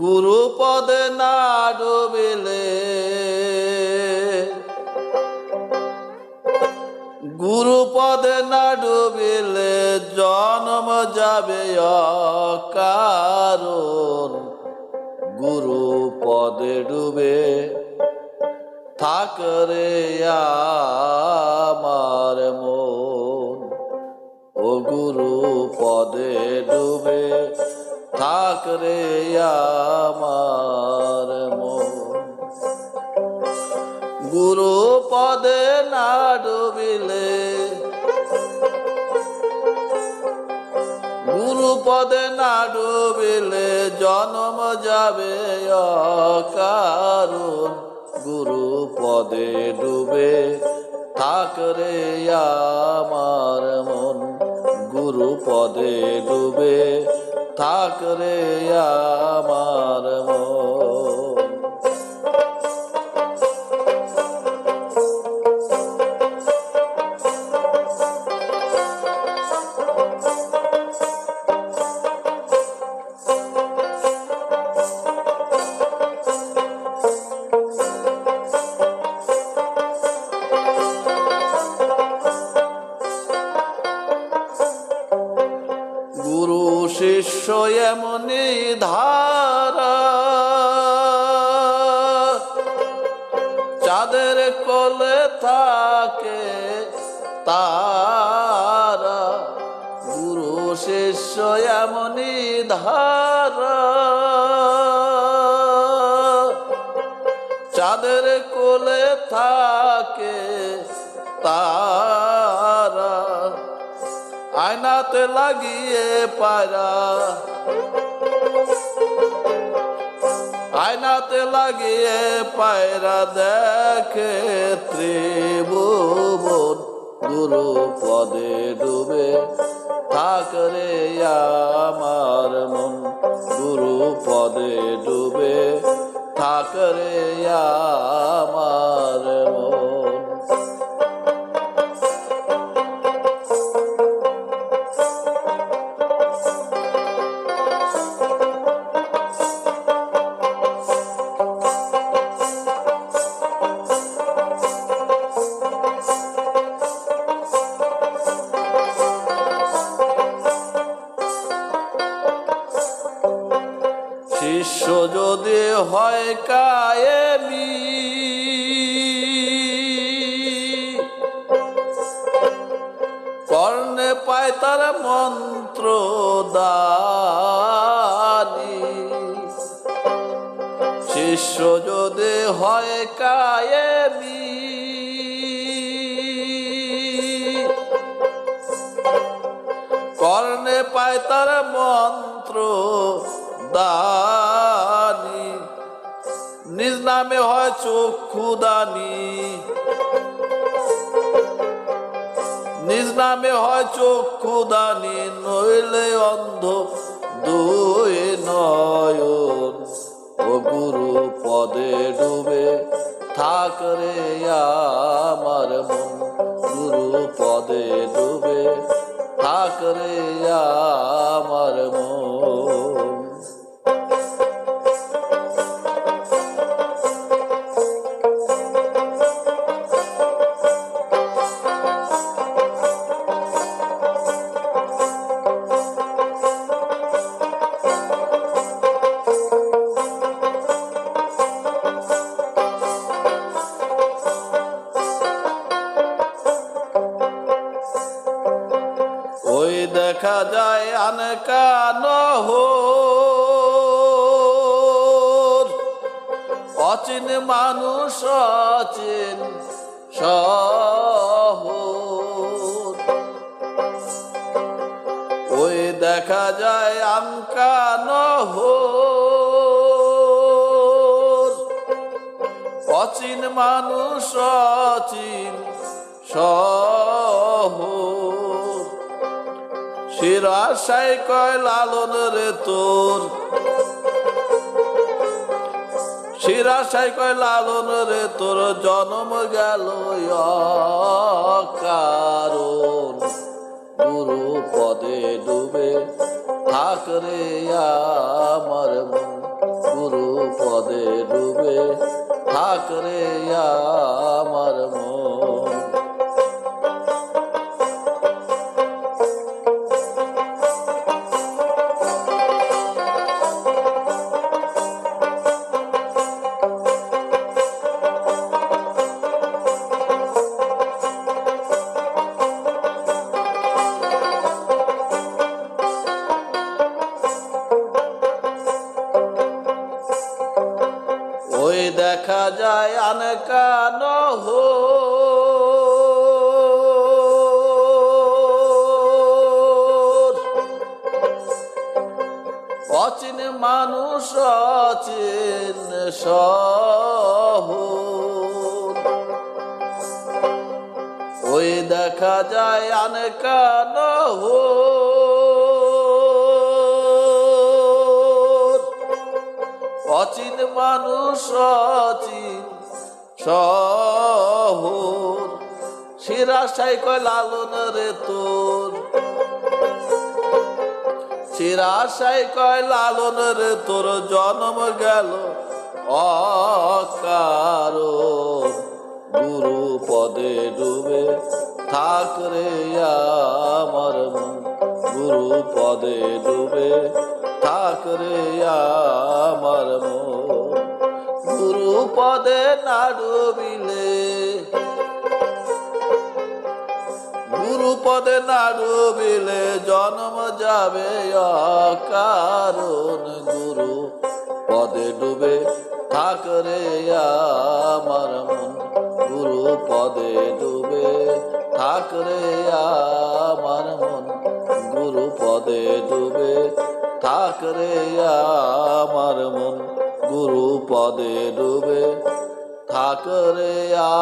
গুরু পদে না ডুবিলে গুরু পদে না ডুবিলে জন্ম যাবে কারণ গুরু পদে ডুবে থাক রে আমার মন। ও গুরু পদে ডুবে থাক রে আমার মন। গুরু পদে না ডুবিলে, গুরু পদে না ডুবিলে জন্ম যাবে কারণ গুরু পদে ডুবে থাকরে আমার মন। গুরু পদে ডুবে থাকরে আমার মন। শিষ্য এমনি ধারা। চাঁদের কোলে থাকে তারা, গুরু শিষ্য এমনি ধারা। চাঁদের কোলে থাকে তারা আয়নাতে লাগিয়ে পায়রা। আয়নাতে লাগিয়ে পায়রা দেখে ত্রিভুবন গুরু পদে ডুবে থাক রে আমার মন। গুরু পদে ডুবে থাক রে আমার মন। হয় কায়েমি। কর্ণে পায় তার মন্ত্র দানি শিষ্য যদি হয় কায়েমি, কর্ণে পায় তার মন্ত্র দানি নিজ নামে হয় চক্ষু দানি নিজ নামে হয় চক্ষু দানি নইলে অন্ধ দুই নয়ন। ও গুরু পদে ডুবে থাক রে আমার মন, গুরু পদে ডুবে থাক রে আনকা নহর অচিন মানুষ অচিন ওই দেখা যায় আনকা নহর অচিন মানুষ অচিন শহর। শিরাশাই কয়, লালন রে তোর। শিরাশাই কয়, লালন রে তোর, জন্ম গেল কারণ গুরু পদে ডুবে থাক রে যায় আনকান হো? অচিন মানুষ অচিন সহ ওই দেখা যায় আনকান হো? অচিন মানুষ, অচিন শহর। শিরাশাই কয়, লালন রে তোর। শিরাশাই কয়, লালন রে তোর। জন্ম গেল অকার। গুরু পদে ডুবে থাক রে আমার মন। গুরু পদে ডুবে থাক রে আমার গুরু পদে না ডুবিলে। গুরু পদে না ডুবিলে জন্ম যাবে কারণ গুরু। পদে ডুবে থাক রে আমার মন। গুরু পদে ডুবে থাক রে আমার মন। গুরু পদে ডুবে থাক আমার মন গুরু পদে ডুবে। থাক আ